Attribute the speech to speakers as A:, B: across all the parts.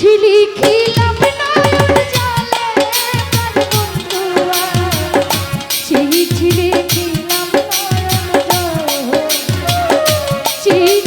A: বুঝি লিখিলাম নয়ন জলে সেই ছিলে খিলাম নয়ন জলে। সেই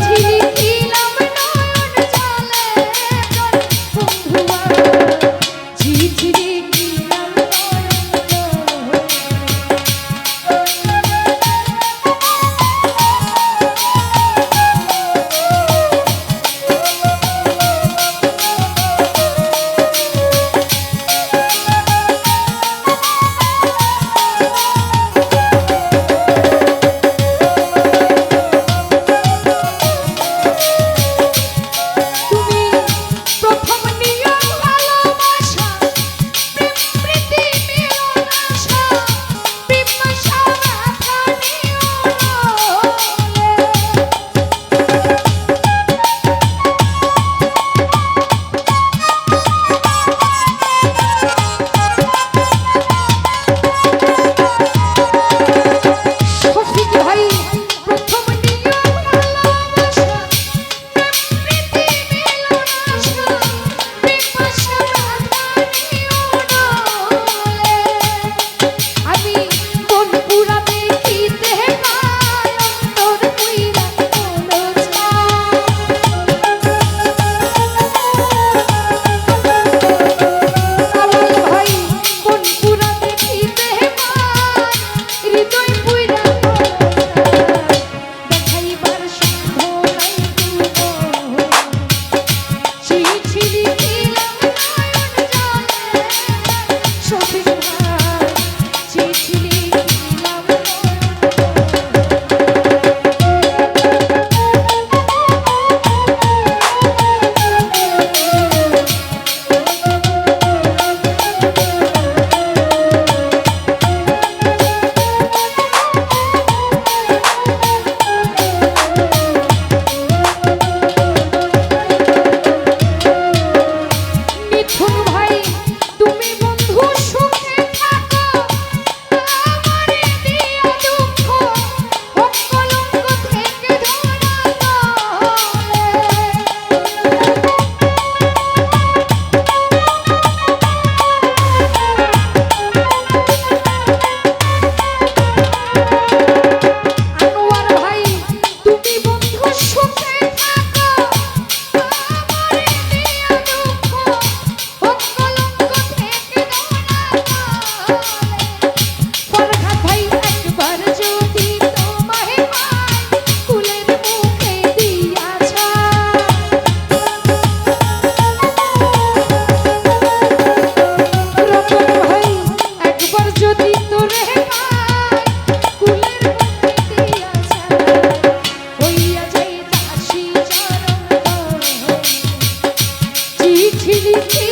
A: Thank you.